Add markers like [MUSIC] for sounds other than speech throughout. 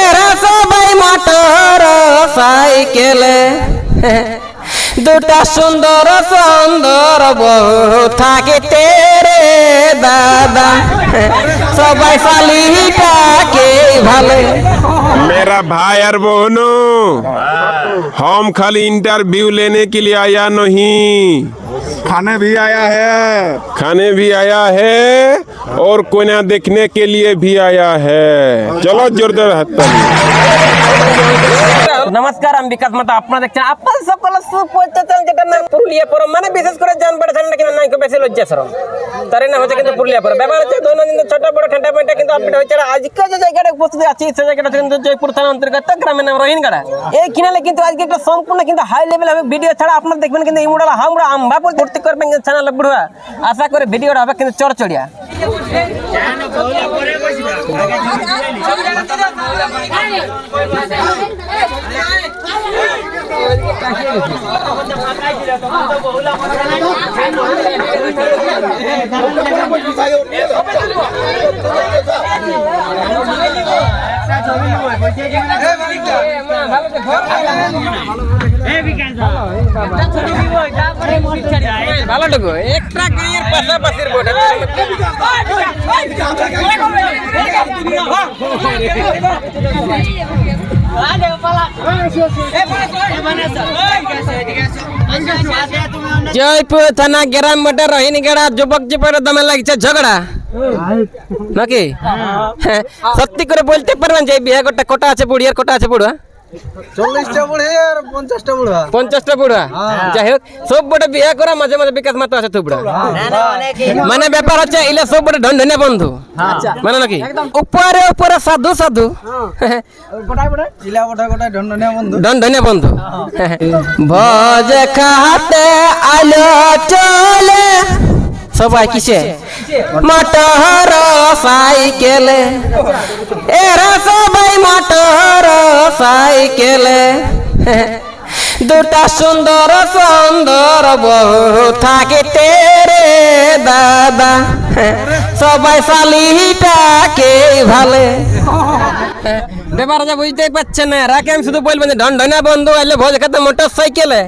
এরা সবাই মোটর সাইকেলে। দুটা সুন্দর সুন্দর বউ থাকে তেরে দাদা। সবাই শালিটাকে ভালো। मेरा भाई और बहनों हम खाली इंटरव्यू लेने के लिए आया नहीं खाने भी आया है खाने भी आया है और कोना देखने के लिए भी आया है चलो जोरदार हाथ ताली। নমস্কার আমি বিকাশ মাতা আপনারা দেখছেন আপনার সকল যেটা নাম পুরুলিয়া পরম মানে বিশেষ করে জান বড় জানেন কিনা নাই বেশি লজ্জা সরম তার নাম হচ্ছে কিন্তু পুরুলিয়া পরম ব্যাপার হচ্ছে দৈনন্দিন ছোট বড় ঠান্ডা পানিটা কিন্তু আপডেট আর আজকে যে জায়গাটা উপস্থিত আছি সেই জায়গাটা কিন্তু জয়পুর থানা অন্তর্গত গ্রামের নাম রহিনগাড়া এই কিনালে কিন্তু আজকে একটা সম্পূর্ণ কিন্তু হাই লেভেল হবে ভিডিও ছাড়া আপনারা দেখবেন কিন্তু এই মোডাল হামরা আম্বাপুর ভর্তি করবেন কিন্তু চ্যানেল বুড়া আশা করে ভিডিওটা হবে কিন্তু চড়চড়িয়া 哎，你干啥去？我他妈太累了，我他妈回来。哎，你干啥去？哎，我他妈回来。জয়পুর থানা গ্রাম মোটর রহিনীগড়া যুবক যুবক দমে লাগছে ঝগড়া। নাকি? হ্যাঁ, সত্যি করে বলতে পারবেন যে বিয়ে গোটা কোটা আছে বুড়িয়ার কোটা আছে বুড়া চল্লিশটা বুড়ে আর পঞ্চাশটা বুড়া। পঞ্চাশটা বুড়া যাই হোক সব বড় বিয়ে করা মাঝে মাঝে বিকাশ মাত্র আছে থুবড়া। মানে ব্যাপার হচ্ছে ইলে সব বড় ঢনঢনে বন্ধু মানে নাকি? উপরে উপরে সাধু সাধু। গোটা বন্ধু। বন্ধু। ভজ খাতে আলো চলে। সবাই কিসে? মোটর সাইকেলে এরা সবাই মোটর সাইকেলে দুটা সুন্দর সুন্দর বউ থাকে তেরে দাদা। সবাই শালিটাকে ভালে। ব্যাপার যা বুঝতেই পারছেন না রাকে আমি শুধু বলবেন যে ঢন ঢনা বন্ধু এলে ভোজ খেতে মোটর সাইকেলে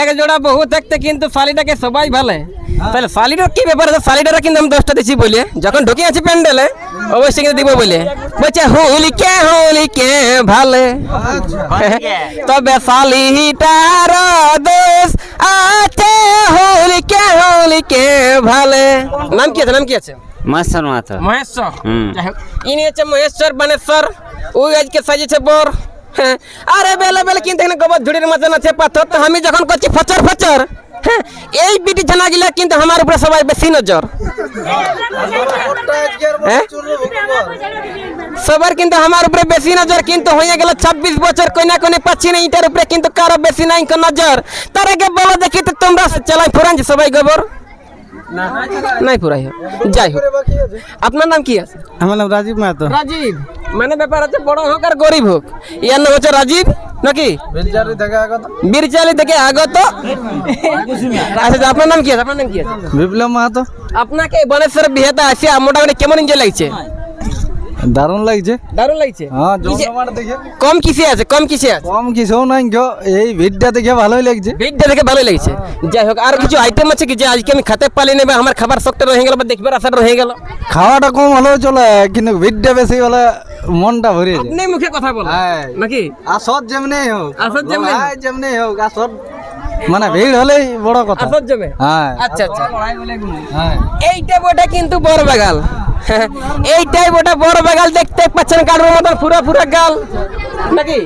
এক জোড়া বহু থাকতে কিন্তু শালিটাকে সবাই ভালে। তাহলে শালিটার কি ব্যাপার আছে? শালিটারা কিন্তু আমি দশটা দিচ্ছি বলে যখন ঢুকে আছি প্যান্ডেলে অবশ্যই কিন্তু দিব বলে বলছে হুলি কে হুলি কে ভালে? [LAUGHS] তবে শালিটার দোষ আছে হুলি কে হুলি কে ভালে? নাম কি আছে? নাম কি আছে? মহেশ্বর হুম। যাই ইনি হচ্ছে মহেশ্বর বানেশ্বর। ওই আজকে সাজিয়েছে বর। হ্যাঁ। আরে বেলে বেলে কিন্তু এখানে গোবর ঝুড়ির মতন আছে পাথর। তো আমি যখন করছি ফচর ফচর হ্যাঁ এই বিটি ছানা গিলা কিন্তু আমার উপরে সবাই বেশি নজর। হ্যাঁ? সবার কিন্তু আমার উপরে বেশি নজর কিন্তু হয়ে গেল ছাব্বিশ বছর কইনা কোনে পাচ্ছি না ইটার উপরে কিন্তু কারও বেশি নাই নজর। তার আগে বলো দেখি তো তোমরা চালাই ফুরান সবাই গোবর। নাই পুরাই হোক। যাই হোক। আপনার নাম কি আছে? আমার নাম রাজীব মাহাতো। রাজীব। মানে ব্যাপার হচ্ছে বড় হোক আর গরিব হোক। ইয়ার নাম হচ্ছে রাজীব নাকি? বীরচালি থেকে আগত। আচ্ছা আচ্ছা, আপনার নাম কি আছে? আপনার নাম কি আছে? বিপ্লব মাহাতো। আপনাকে বনেশ্বর বিয়েতে আসে মোটামুটি কেমন এনজয় লাগছে? দারুণ লাগছে। দারুণ লাগছে। হ্যাঁ জমজমাট দেখে। কম কিসে আছে কম কিসে আছে? কম কিছু নাই গো এই ভিড়টা দেখে ভালোই লাগছে। ভিড়টা দেখে ভালো লাগছে। যাই হোক আর কিছু আইটেম আছে কি যে আজকে আমি খেতে পারি নেবে আমার খাবার শখটা রয়ে গেল বা দেখবার আশাটা রয়ে গেল? খাওয়াটা কম হলেও চলে কিন্তু ভিড়টা বেশি হলে মনটা ভরে যায়। আপনি মুখে কথা বল হ্যাঁ। নাকি? আসর যেমনি হোক। আসর যেমনি। হ্যাঁ, যেমনি হোক আসর মানে ভিড় হলেই বড় কথা। আসর জমে হ্যাঁ। আচ্ছা আচ্ছা। হ্যাঁ। এইটা বটা কিন্তু বড় বাগাল। [LAUGHS] এইটাই বটা, বড় বাগাল দেখতে পাচ্ছেন কারোর মতন পুরো পুরো গাল। নাকি?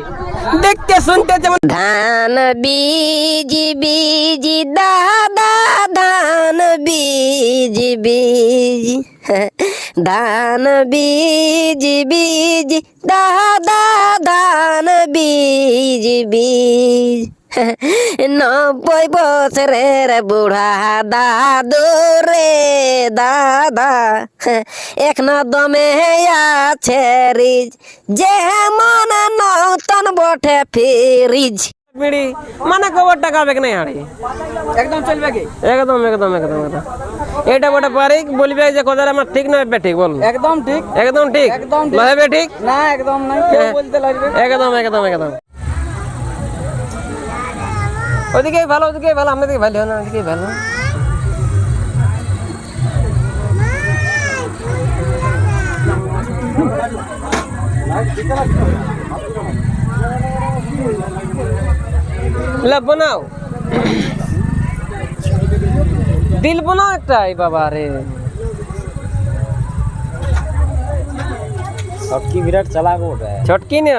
দেখতে শুনতে যেমন ধান বীজ বীজ, দাদা, ধান বীজ বীজ। [LAUGHS] ধান বীজ বীজ, দাদা, ধান বীজ বীজ। নব্বই বছরের বুড়া দাদু রে দাদা। এখন দমে আছে রিজ যেমন নতন বটে ফিরিজ। বিড়ি মানে কবার টাকা হবে না হাড়ি? একদম চলবে কি? একদম একদম একদম একদম। এটা বটে পারি বলবে যে কথা আমার ঠিক নয় বে ঠিক বল। একদম ঠিক। একদম ঠিক? একদম ঠিক। ঠিক? না একদম হ্যাঁ। বলতে লাগবে। একদম একদম একদম। ওদিকে ভালো ওদিকে ভালো আমাদের দিকে ভালো না ওদিকে ভালো। লা বানাও। দিল বানাও একটা এই বাবা রে। সবকি বিরাট চালাক ওটা। ছটকি না?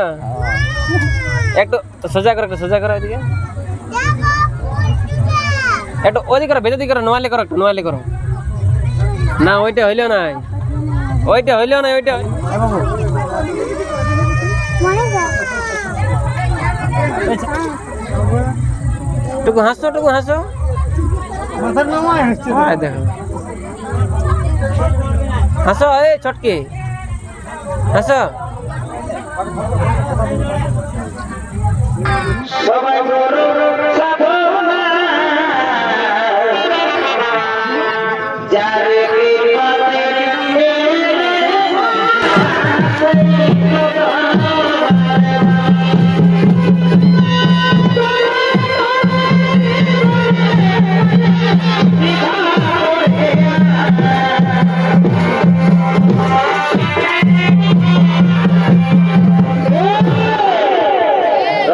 একটু সোজা করো একটু সোজা করো এদিকে একটু ওদিকে করো ভেতর দিকে করো, নোয়ালি করো একটু, নোয়ালি করো। না, ওইটা হইল না। ওইটা হইল না, ওইটা টুকু হাসো টুকু হাসো। দেখো। হাসো, এই ছটকি। হাসো। রাহুল